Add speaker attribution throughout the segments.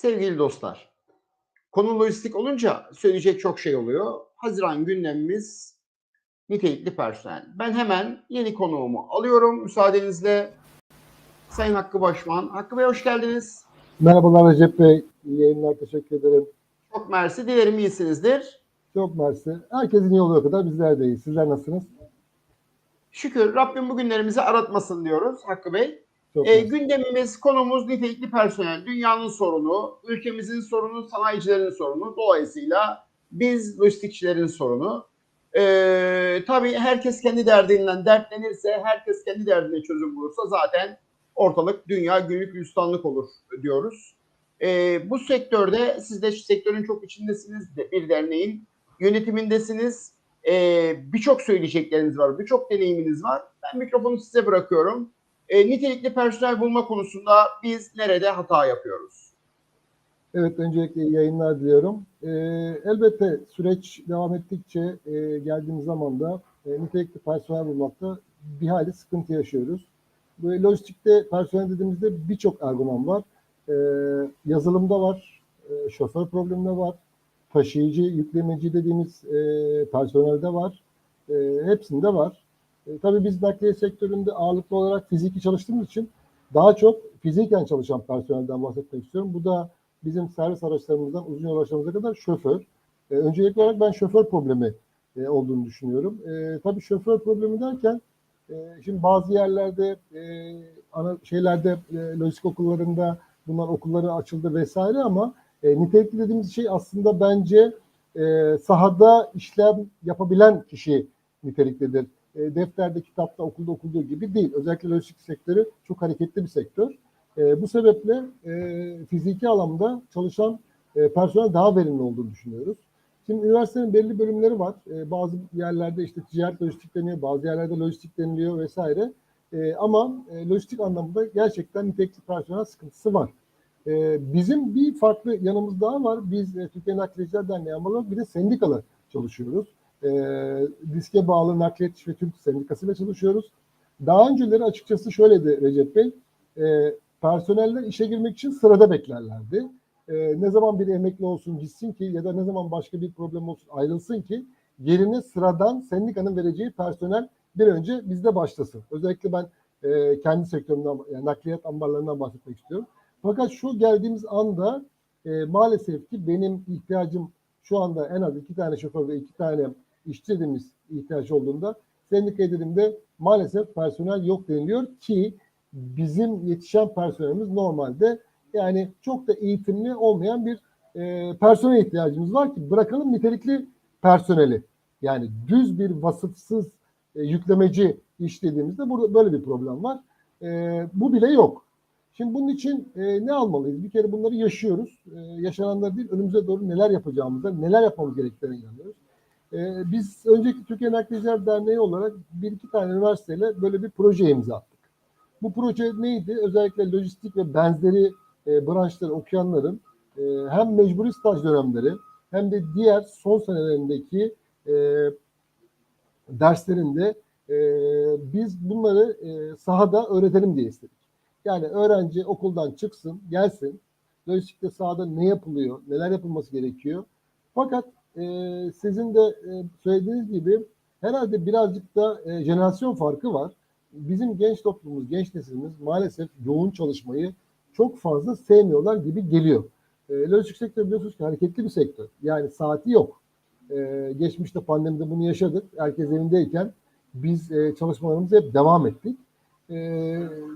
Speaker 1: Sevgili dostlar, konu lojistik olunca söyleyecek çok şey oluyor. Haziran gündemimiz nitelikli personel. Ben hemen yeni konuğumu alıyorum müsaadenizle. Sayın Hakkı Başman. Hakkı Bey hoş geldiniz.
Speaker 2: Merhabalar Recep Bey. İyi yayınlar. Teşekkür ederim.
Speaker 1: Çok mersi. Dilerim iyisinizdir.
Speaker 2: Çok mersi. Herkesin iyi olduğu kadar bizler de iyi. Sizler nasılsınız?
Speaker 1: Şükür Rabbim bugünlerimizi aratmasın diyoruz Hakkı Bey.
Speaker 2: Çok
Speaker 1: E, gündemimiz, konumuz nitelikli personel. Dünyanın sorunu, ülkemizin sorunu, sanayicilerin sorunu. Dolayısıyla biz lojistikçilerin sorunu. E, tabii herkes kendi derdinden dertlenirse, herkes kendi derdine çözüm bulursa zaten ortalık dünya günlük gülistanlık olur diyoruz. E, bu sektörde siz de sektörün çok içindesiniz. de- Bir derneğin yönetimindesiniz. E, birçok söyleyecekleriniz var, birçok deneyiminiz var. Ben mikrofonu size bırakıyorum. E, nitelikli personel bulma konusunda biz nerede hata yapıyoruz?
Speaker 2: Evet, öncelikle iyi yayınlar diliyorum. Ee, elbette süreç devam ettikçe e, geldiğimiz zaman da e, nitelikli personel bulmakta bir hayli sıkıntı yaşıyoruz. Böyle lojistikte personel dediğimizde birçok argüman var. Ee, yazılımda var, e, şoför probleminde var, taşıyıcı, yüklemeci dediğimiz e, personelde var. E, hepsinde var. E, tabii biz nakliye sektöründe ağırlıklı olarak fiziki çalıştığımız için daha çok fiziken çalışan personelden bahsetmek istiyorum. Bu da bizim servis araçlarımızdan uzun yol araçlarımıza kadar şoför. E, öncelikli olarak ben şoför problemi e, olduğunu düşünüyorum. E, tabii şoför problemi derken e, şimdi bazı yerlerde e, ana şeylerde e, lojistik okullarında bunlar okulları açıldı vesaire ama e, nitelikli dediğimiz şey aslında bence e, sahada işlem yapabilen kişi niteliklidir. E, defterde, kitapta, okulda okulduğu gibi değil. Özellikle lojistik sektörü çok hareketli bir sektör. E, bu sebeple e, fiziki alanda çalışan e, personel daha verimli olduğunu düşünüyoruz. Şimdi üniversitenin belli bölümleri var. E, bazı yerlerde işte ticaret lojistik deniyor, bazı yerlerde lojistik deniliyor vesaire. E, ama e, lojistik anlamında gerçekten nitelikli personel sıkıntısı var. E, bizim bir farklı yanımız daha var. Biz e, Türkiye Nakliyeciler Derneği amalı bir de sendikalı çalışıyoruz. E, diske bağlı Nakliyat İş ve Türk Sendikası ile çalışıyoruz. Daha önceleri açıkçası şöyleydi Recep Bey. E, personeller işe girmek için sırada beklerlerdi. E, ne zaman bir emekli olsun gitsin ki ya da ne zaman başka bir problem olsun ayrılsın ki yerine sıradan sendikanın vereceği personel bir önce bizde başlasın. Özellikle ben e, kendi sektörümden, yani nakliyat ambarlarından bahsetmek istiyorum. Fakat şu geldiğimiz anda e, maalesef ki benim ihtiyacım şu anda en az iki tane şoför ve iki tane işçi ihtiyaç olduğunda sendikaya dediğimde maalesef personel yok deniliyor ki bizim yetişen personelimiz normalde yani çok da eğitimli olmayan bir e, personel ihtiyacımız var ki bırakalım nitelikli personeli. Yani düz bir vasıfsız e, yüklemeci iş dediğimizde burada böyle bir problem var. E, bu bile yok. Şimdi bunun için e, ne almalıyız? Bir kere bunları yaşıyoruz. E, yaşananlar değil, önümüze doğru neler yapacağımıza, neler yapmamız gerektiğine inanıyoruz. E, biz önceki Türkiye Nakliyeciler Derneği olarak bir iki tane üniversiteyle böyle bir proje imza attık. Bu proje neydi? Özellikle lojistik ve benzeri e, branşları okuyanların e, hem mecburi staj dönemleri hem de diğer son senelerindeki e, derslerinde e, biz bunları e, sahada öğretelim diye istedik. Yani öğrenci okuldan çıksın, gelsin, lojistikte sahada ne yapılıyor, neler yapılması gerekiyor. Fakat e, sizin de e, söylediğiniz gibi herhalde birazcık da e, jenerasyon farkı var. Bizim genç toplumumuz, genç neslimiz maalesef yoğun çalışmayı çok fazla sevmiyorlar gibi geliyor. E, lojistik sektörü biliyorsunuz ki hareketli bir sektör. Yani saati yok. E, geçmişte pandemide bunu yaşadık. Herkes evindeyken biz e, çalışmalarımıza hep devam ettik. E,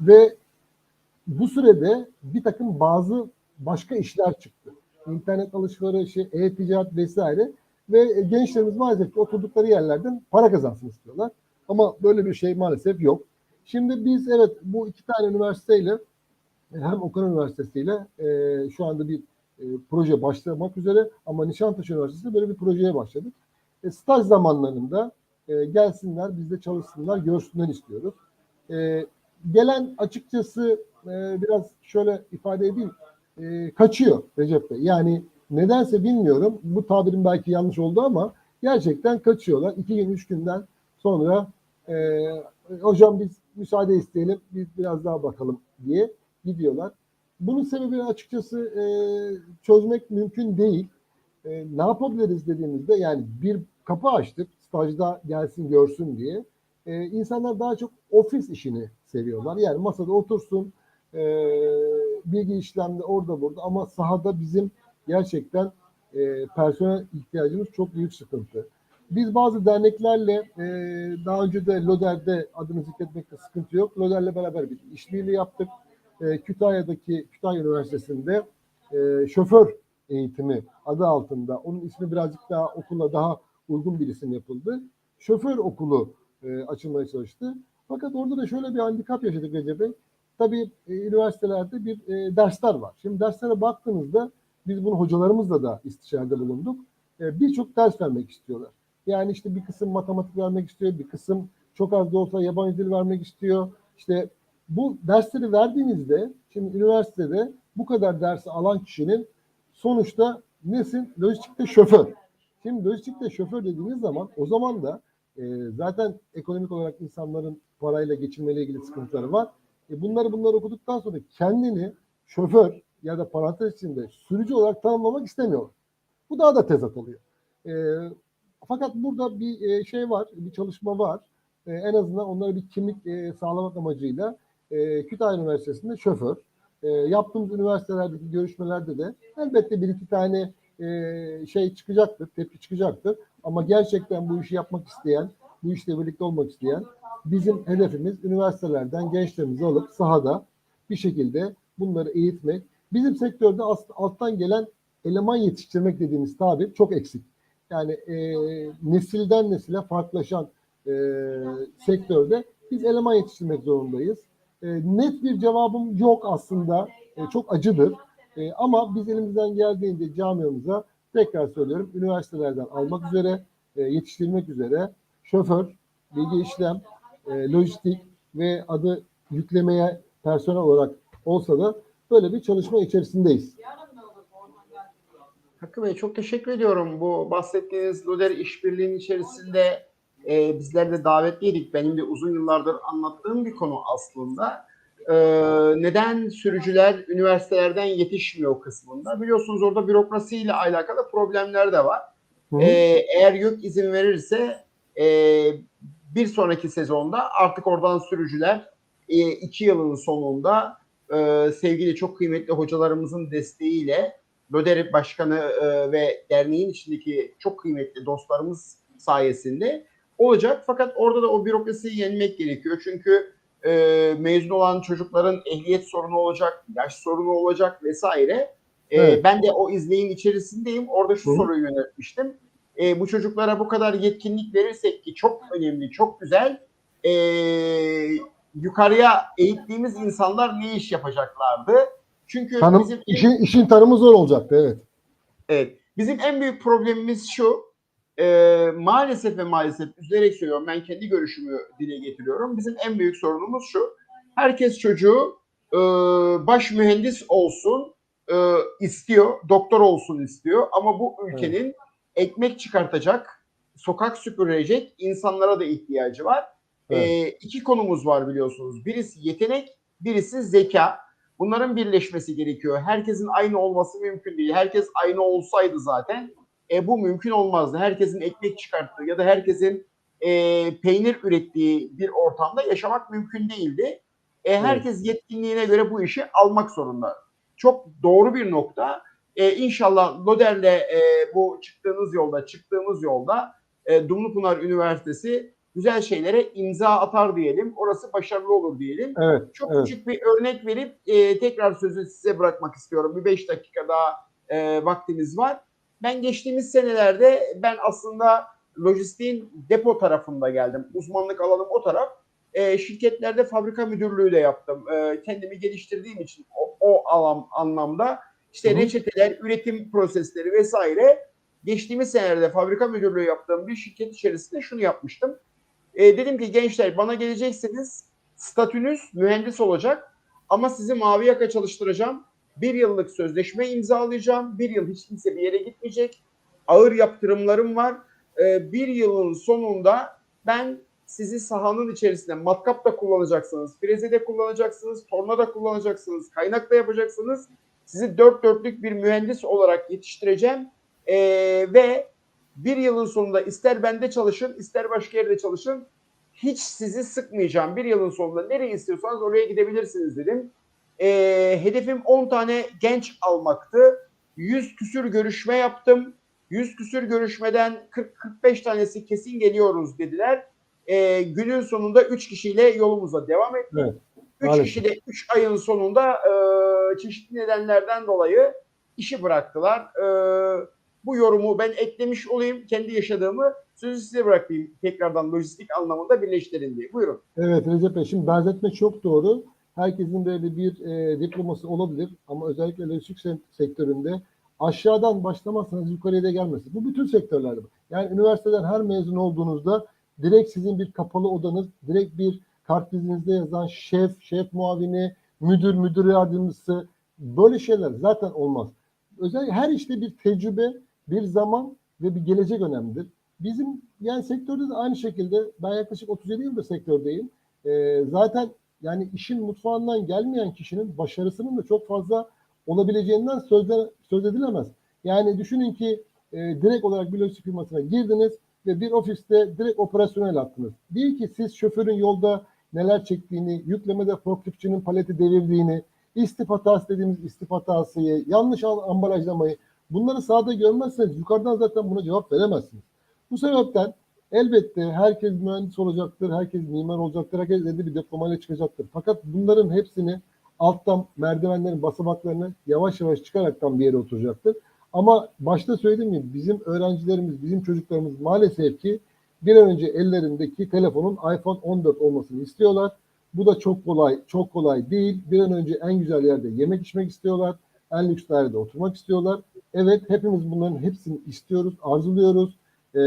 Speaker 2: ve bu sürede bir takım bazı başka işler çıktı. İnternet alışverişi, e-ticaret vesaire ve gençlerimiz maalesef ki oturdukları yerlerden para kazansın istiyorlar. Ama böyle bir şey maalesef yok. Şimdi biz evet bu iki tane üniversiteyle hem Okan Üniversitesi ile e, şu anda bir e, proje başlamak üzere ama Nişantaşı Üniversitesi'nde böyle bir projeye başladık. e, staj zamanlarında e, gelsinler, bizde çalışsınlar, görsünler istiyoruz. E, gelen açıkçası e, biraz şöyle ifade edeyim, e, kaçıyor Recep Bey. Yani nedense bilmiyorum, bu tabirim belki yanlış oldu ama gerçekten kaçıyorlar. İki gün, üç günden sonra e, hocam biz müsaade isteyelim, biz biraz daha bakalım diye gidiyorlar. Bunun sebebini açıkçası e, çözmek mümkün değil. E, ne yapabiliriz dediğimizde yani bir kapı açtık stajda gelsin görsün diye. E, insanlar daha çok ofis işini seviyorlar. Yani masada otursun, e, bilgi işlemde orada burada ama sahada bizim gerçekten e, personel ihtiyacımız çok büyük sıkıntı. Biz bazı derneklerle e, daha önce de LODER'de adını zikretmekte sıkıntı yok. LODER'le beraber bir işbirliği yaptık. E, Kütahya'daki Kütahya Üniversitesi'nde e, şoför eğitimi adı altında. Onun ismi birazcık daha okula daha uygun bir isim yapıldı. Şoför okulu e, açılmaya çalıştı. Fakat orada da şöyle bir handikap yaşadık Recep Bey. Tabii e, üniversitelerde bir e, dersler var. Şimdi derslere baktığınızda biz bunu hocalarımızla da istişarede bulunduk. E, Birçok ders vermek istiyorlar. Yani işte bir kısım matematik vermek istiyor, bir kısım çok az da olsa yabancı dil vermek istiyor. İşte bu dersleri verdiğinizde şimdi üniversitede bu kadar dersi alan kişinin sonuçta nesin? Lojistikte şoför. Şimdi lojistikte şoför dediğiniz zaman o zaman da e, zaten ekonomik olarak insanların parayla geçinmeyle ilgili sıkıntıları var. E, bunları bunları okuduktan sonra kendini şoför ya da parantez içinde sürücü olarak tanımlamak istemiyor. Bu daha da tezat oluyor. E, fakat burada bir e, şey var, bir çalışma var. E, en azından onlara bir kimlik e, sağlamak amacıyla e, Kütahya Üniversitesi'nde şoför. E, yaptığımız üniversitelerdeki görüşmelerde de elbette bir iki tane e, şey çıkacaktır, tepki çıkacaktır. Ama gerçekten bu işi yapmak isteyen, bu işle birlikte olmak isteyen bizim hedefimiz üniversitelerden gençlerimizi alıp sahada bir şekilde bunları eğitmek. Bizim sektörde ast- alttan gelen eleman yetiştirmek dediğimiz tabir çok eksik. Yani e, nesilden nesile farklılaşan e, sektörde biz eleman yetiştirmek zorundayız. E, net bir cevabım yok aslında. E, çok acıdır. E, ama biz elimizden geldiğince camiamıza tekrar söylüyorum üniversitelerden almak üzere, e, yetiştirmek üzere şoför, bilgi işlem, e, lojistik ve adı yüklemeye personel olarak olsa da böyle bir çalışma içerisindeyiz.
Speaker 1: Hakkı Bey çok teşekkür ediyorum. Bu bahsettiğiniz Loder işbirliğinin içerisinde e, bizler de davetliydik. Benim de uzun yıllardır anlattığım bir konu aslında. E, neden sürücüler üniversitelerden yetişmiyor kısmında? Biliyorsunuz orada bürokrasiyle alakalı problemler de var.
Speaker 2: Hı.
Speaker 1: E, eğer YÖK izin verirse e, bir sonraki sezonda artık oradan sürücüler e, iki yılın sonunda e, sevgili çok kıymetli hocalarımızın desteğiyle Löder Başkanı e, ve derneğin içindeki çok kıymetli dostlarımız sayesinde olacak. Fakat orada da o bürokrasiyi yenmek gerekiyor. Çünkü e, mezun olan çocukların ehliyet sorunu olacak, yaş sorunu olacak vesaire. E,
Speaker 2: Evet.
Speaker 1: Ben de o izleyin içerisindeyim. Orada şu
Speaker 2: Hı.
Speaker 1: soruyu yöneltmiştim. E, bu çocuklara bu kadar yetkinlik verirsek ki çok önemli, çok güzel. E, yukarıya eğittiğimiz insanlar ne iş yapacaklardı? Çünkü
Speaker 2: Tanım,
Speaker 1: bizim
Speaker 2: işin, işin tanımı zor olacaktı evet.
Speaker 1: Evet. Bizim en büyük problemimiz şu. e, maalesef ve maalesef üzülerek söylüyorum. Ben kendi görüşümü dile getiriyorum. Bizim en büyük sorunumuz şu. Herkes çocuğu e, baş mühendis olsun e, istiyor. Doktor olsun istiyor. Ama bu ülkenin ekmek çıkartacak, sokak süpürecek insanlara da ihtiyacı var. E, iki konumuz var biliyorsunuz. Birisi yetenek, birisi zeka. Bunların birleşmesi gerekiyor. Herkesin aynı olması mümkün değil. Herkes aynı olsaydı zaten e, bu mümkün olmazdı. Herkesin ekmek çıkarttığı ya da herkesin e, peynir ürettiği bir ortamda yaşamak mümkün değildi. E, herkes yetkinliğine göre bu işi almak zorunda. Çok doğru bir nokta. E, inşallah Loder'le e, bu çıktığınız yolda, çıktığımız yolda e, Dumlupınar Üniversitesi güzel şeylere imza atar diyelim. Orası başarılı olur diyelim.
Speaker 2: Evet.
Speaker 1: Çok
Speaker 2: Evet.
Speaker 1: küçük bir örnek verip e, tekrar sözü size bırakmak istiyorum. Bir beş dakika daha e, vaktimiz var. Ben geçtiğimiz senelerde ben aslında lojistiğin depo tarafında geldim. Uzmanlık alanım o taraf. E, şirketlerde fabrika müdürlüğü de yaptım. E, kendimi geliştirdiğim için o, o alan anlamda işte
Speaker 2: Hı
Speaker 1: reçeteler, üretim prosesleri vesaire geçtiğimiz senelerde fabrika müdürlüğü yaptığım bir şirket içerisinde şunu yapmıştım. E, dedim ki gençler bana geleceksiniz statünüz mühendis olacak ama sizi mavi yaka çalıştıracağım. Bir yıllık sözleşme imzalayacağım. Bir yıl hiç kimse bir yere gitmeyecek. Ağır yaptırımlarım var. E, bir yılın sonunda ben sizi sahanın içerisinde matkap da kullanacaksınız, freze de kullanacaksınız, torna da kullanacaksınız, kaynak da yapacaksınız. Sizi dört dörtlük bir mühendis olarak yetiştireceğim. E, ve bir yılın sonunda ister bende çalışın, ister başka yerde çalışın. Hiç sizi sıkmayacağım. Bir yılın sonunda nereye istiyorsanız oraya gidebilirsiniz dedim. E, hedefim 10 tane genç almaktı. 100 küsür görüşme yaptım. 100 küsür görüşmeden 40-45 tanesi kesin geliyoruz dediler. E, günün sonunda 3 kişiyle yolumuza devam ettik.
Speaker 2: Evet,
Speaker 1: 3
Speaker 2: maalesef.
Speaker 1: kişi de 3 ayın sonunda e, çeşitli nedenlerden dolayı işi bıraktılar. E, bu yorumu ben eklemiş olayım. Kendi yaşadığımı sözü size bırakayım. Tekrardan lojistik anlamında birleştirin diye. Buyurun.
Speaker 2: Evet Recep Bey, şimdi benzetme çok doğru. Herkesin böyle bir e, diploması olabilir ama özellikle lojistik se- sektöründe aşağıdan başlamazsanız yukarıya da gelmez. Bu bütün sektörlerde. Yani üniversiteden her mezun olduğunuzda direkt sizin bir kapalı odanız, direkt bir kartvizinizde yazan şef, şef muavini, müdür, müdür yardımcısı böyle şeyler zaten olmaz. Özellikle her işte bir tecrübe, bir zaman ve bir gelecek önemlidir. Bizim yani sektörde de aynı şekilde ben yaklaşık 37 yıldır sektördeyim. Ee, zaten yani işin mutfağından gelmeyen kişinin başarısının da çok fazla olabileceğinden sözde, söz edilemez. Yani düşünün ki e, direkt olarak bir lojistik firmasına girdiniz ve bir ofiste direkt operasyonel attınız. Değil ki siz şoförün yolda neler çektiğini, yüklemede forkliftçinin paleti devirdiğini, istif hatası dediğimiz istif hatasıyı, yanlış am- ambalajlamayı bunları sahada görmezseniz yukarıdan zaten buna cevap veremezsiniz. Bu sebepten elbette herkes mühendis olacaktır, herkes mimar olacaktır, herkes elinde bir diplomayla çıkacaktır. Fakat bunların hepsini alttan merdivenlerin basamaklarını yavaş yavaş çıkaraktan bir yere oturacaktır. Ama başta söylediğim gibi bizim öğrencilerimiz, bizim çocuklarımız maalesef ki bir an önce ellerindeki telefonun iPhone 14 olmasını istiyorlar. Bu da çok kolay, çok kolay değil. Bir an önce en güzel yerde yemek içmek istiyorlar. En lüks dairede oturmak istiyorlar. Evet hepimiz bunların hepsini istiyoruz, arzuluyoruz. Ee,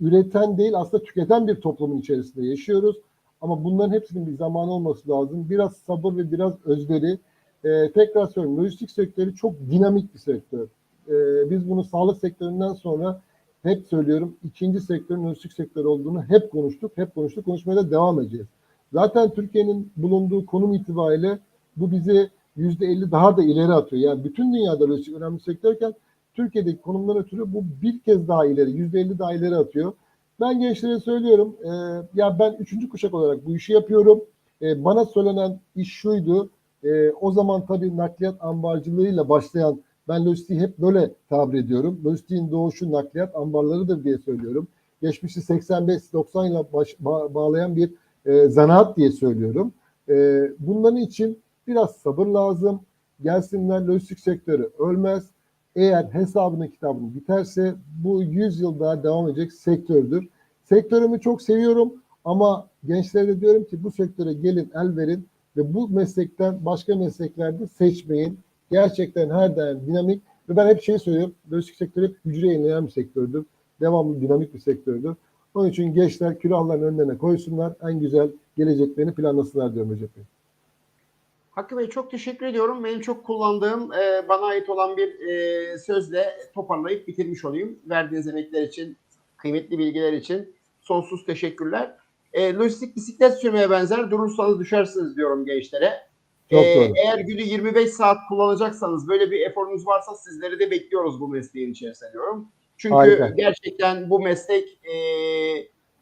Speaker 2: üreten değil aslında tüketen bir toplumun içerisinde yaşıyoruz. Ama bunların hepsinin bir zamanı olması lazım. Biraz sabır ve biraz özveri. Ee, tekrar söylüyorum lojistik sektörü çok dinamik bir sektör. Ee, biz bunu sağlık sektöründen sonra hep söylüyorum ikinci sektörün lojistik sektör olduğunu hep konuştuk. Hep konuştuk. Konuşmaya da devam edeceğiz. Zaten Türkiye'nin bulunduğu konum itibariyle bu bizi yüzde elli daha da ileri atıyor. Yani bütün dünyada lojistik önemli sektörken Türkiye'deki konumdan ötürü bu bir kez daha ileri, yüzde elli daha ileri atıyor. Ben gençlere söylüyorum, e, ya ben üçüncü kuşak olarak bu işi yapıyorum. E, bana söylenen iş şuydu, e, o zaman tabii nakliyat ambarcılığıyla başlayan, ben lojistiği hep böyle tabir ediyorum. Lojistiğin doğuşu nakliyat ambarlarıdır diye söylüyorum. Geçmişi 85-90 ile baş, ba- bağlayan bir e, zanaat diye söylüyorum. E, bunların için biraz sabır lazım. Gelsinler lojistik sektörü ölmez. Eğer hesabını kitabını biterse bu 100 yıl daha devam edecek sektördür. Sektörümü çok seviyorum ama gençlere de diyorum ki bu sektöre gelin el verin ve bu meslekten başka mesleklerde seçmeyin. Gerçekten her daim dinamik ve ben hep şey söylüyorum. Lojistik sektörü hep hücre yenileyen bir sektördür. Devamlı dinamik bir sektördür. Onun için gençler külahların önlerine koysunlar. En güzel geleceklerini planlasınlar diyorum Recep Bey.
Speaker 1: Hakkı Bey çok teşekkür ediyorum. Benim çok kullandığım, e, bana ait olan bir e, sözle toparlayıp bitirmiş olayım. Verdiğiniz emekler için, kıymetli bilgiler için sonsuz teşekkürler. E, lojistik bisiklet sürmeye benzer, durursanız düşersiniz diyorum gençlere.
Speaker 2: Çok
Speaker 1: E,
Speaker 2: doğru.
Speaker 1: eğer günü 25 saat kullanacaksanız, böyle bir eforunuz varsa sizleri de bekliyoruz bu mesleğin içerisinde diyorum. Çünkü
Speaker 2: Harika.
Speaker 1: gerçekten bu meslek e,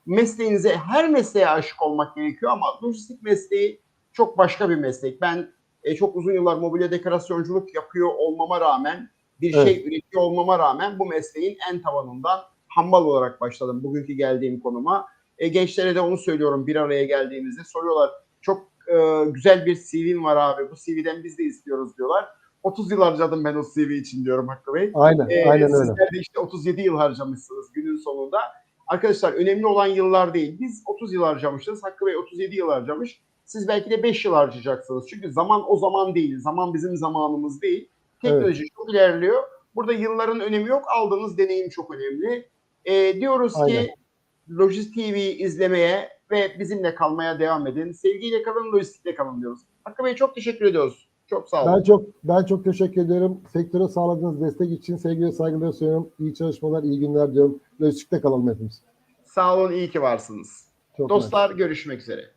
Speaker 1: mesleğinize, her mesleğe aşık olmak gerekiyor ama lojistik mesleği çok başka bir meslek. Ben e, çok uzun yıllar mobilya dekorasyonculuk yapıyor olmama rağmen, bir
Speaker 2: Evet.
Speaker 1: şey üretiyor olmama rağmen bu mesleğin en tavanından hammal olarak başladım bugünkü geldiğim konuma. E, gençlere de onu söylüyorum bir araya geldiğimizde. Soruyorlar çok e, güzel bir CV'm var abi bu CV'den biz de istiyoruz diyorlar. 30 yıl harcadım ben o CV için diyorum Hakkı Bey.
Speaker 2: Aynen,
Speaker 1: Ee,
Speaker 2: aynen öyle.
Speaker 1: Sizler de işte 37 yıl harcamışsınız günün sonunda. Arkadaşlar önemli olan yıllar değil. Biz 30 yıl harcamışız. Hakkı Bey 37 yıl harcamış. Siz belki de 5 yıl harcayacaksınız. Çünkü zaman o zaman değil. Zaman bizim zamanımız değil. Teknoloji çok ilerliyor. Burada yılların önemi yok. Aldığınız deneyim çok önemli. Ee, diyoruz
Speaker 2: Aynen.
Speaker 1: ki Lojist TV izlemeye ve bizimle kalmaya devam edin. Sevgiyle kalın, lojistikle kalın diyoruz. Hakkı Bey çok teşekkür ediyoruz. Çok sağ olun.
Speaker 2: Ben çok ben çok teşekkür ediyorum. Sektöre sağladığınız destek için sevgi ve saygılar sunuyorum. İyi çalışmalar, iyi günler diyorum. Lojistikte kalalım hepimiz.
Speaker 1: Sağ olun, iyi ki varsınız.
Speaker 2: Çok
Speaker 1: Dostlar görüşmek üzere.